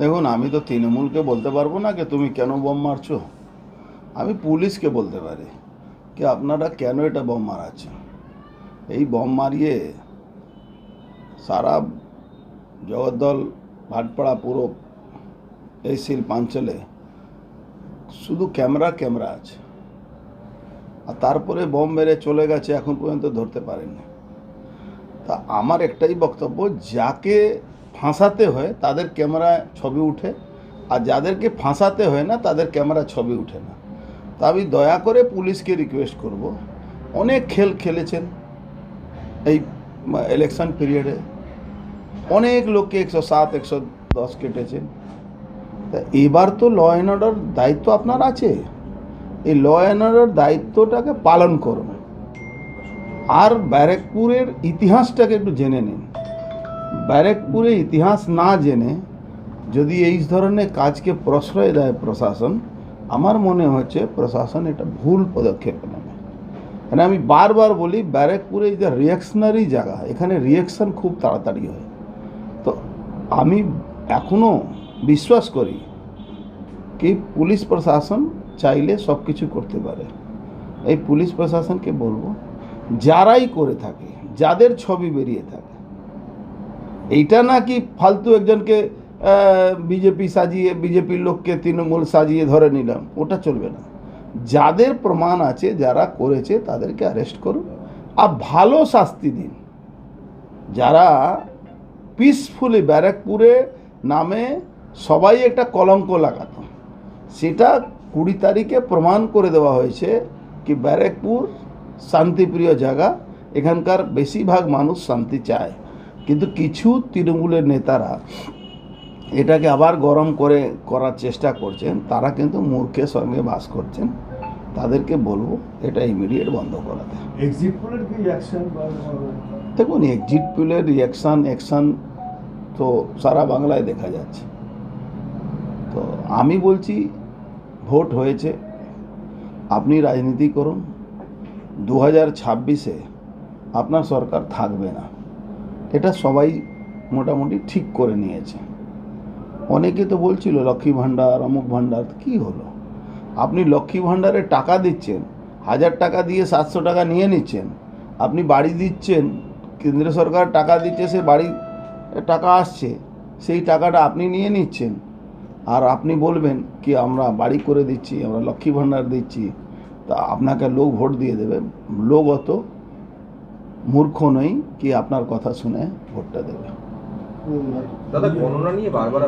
দেখুন, আমি তো তৃণমূলকে বলতে পারব না যে তুমি কেন বোম মারছো। আমি পুলিশকে বলতে পারি কি আপনারা কেন এটা বোম মারাচ্ছে এই বোম মারিয়ে সারা জগদ্দল, ভাটপাড়া, পুরো এই শিল্পাঞ্চলে শুধু ক্যামেরা ক্যামেরা আছে। আর তারপরে বোম মেরে চলে গেছে, এখন পর্যন্ত ধরতে পারেননি। তা আমার একটাই বক্তব্য, যাকে ফাঁসাতে হয় তাদের ক্যামেরা ছবি উঠে, আর যাদেরকে ফাঁসাতে হয় না তাদের ক্যামেরা ছবি উঠে না। তা আমি দয়া করে পুলিশকে রিকোয়েস্ট করব। অনেক খেল খেলেছেন এই ইলেকশন পিরিয়ডে অনেক লোককে একশো সাত, একশো দশ কেটেছেন। তা এবার তো ল অ্যান্ড অর্ডার দায়িত্ব আপনার আছে। এই ল অ্যান্ড অর্ডার দায়িত্বটাকে পালন করুন। আর ব্যারেকপুরের ইতিহাসটাকে একটু জেনে নিন। ব্যারেকপুরের ইতিহাস না জেনে যদি এই ধরনের কাজকে প্রশ্রয় দেয় প্রশাসন, আমার মনে হচ্ছে প্রশাসন এটা ভুল পদক্ষেপ নেবে। মানে আমি বারবার বলি, ব্যারেকপুরে যে রিয়াকশনারি জায়গা, এখানে রিয়াকশন খুব তাড়াতাড়ি হয়। তো আমি এখনও বিশ্বাস করি কি পুলিশ প্রশাসন চাইলে সব কিছু করতে পারে। এই পুলিশ প্রশাসনকে বলব যারাই করে থাকে, যাদের ছবি বেরিয়ে থাকে, এইটা না কি ফালতু একজনকে বিজেপি সাজিয়ে বিজেপির লোককে তৃণমূল সাজিয়ে ধরে নিলাম, ওটা চলবে না। যাদের প্রমাণ আছে, যারা করেছে, তাদেরকে অ্যারেস্ট করুন। আর ভালো শাস্তি দিন। যারা পিসফুলি ব্যারাকপুরে নামে সবাই একটা কলঙ্ক লাগাত, সেটা কুড়ি তারিখে প্রমাণ করে দেওয়া হয়েছে কি ব্যারাকপুর শান্তিপ্রিয় জায়গা এখানকার বেশিরভাগ মানুষ শান্তি চায়। কিন্তু কিছু তৃণমূলের নেতারা এটাকে আবার গরম করে করার চেষ্টা করছেন তারা কিন্তু মূর্খের সঙ্গে বাস করছেন। তাদেরকে বলব এটা ইমিডিয়েট বন্ধ করাতে। এক্সিট পোলের কি দেখুন এক্সিট পুলের রিয়াকশান অ্যাকশান তো সারা বাংলায় দেখা যাচ্ছে। তো আমি বলছি ভোট হয়েছে। আপনি রাজনীতি করুন দু হাজার ছাব্বিশে আপনার সরকার থাকবে না। এটা সবাই মোটামুটি ঠিক করে নিয়েছে। অনেকে তো বলছিল, লক্ষ্মী ভাণ্ডার, অমুক ভাণ্ডার কী হলো? আপনি লক্ষ্মী ভাণ্ডারে টাকা দিচ্ছেন, হাজার টাকা দিয়ে সাতশো টাকা নিয়ে নিচ্ছেন, আপনি বাড়ি দিচ্ছেন, কেন্দ্র সরকার টাকা দিচ্ছে, সে বাড়ি টাকা আসছে, সেই টাকাটা আপনি নিয়ে নিচ্ছেন। আর আপনি বলবেন কি, আমরা বাড়ি করে দিচ্ছি, আমরা লক্ষ্মী ভাণ্ডার দিচ্ছি। তা আপনাকে লোক ভোট দিয়ে দেবে। লোক অত মূর্খ নই কি আপনার কথা শুনে ভোটটা দেবে। দাদা নিয়ে বারবার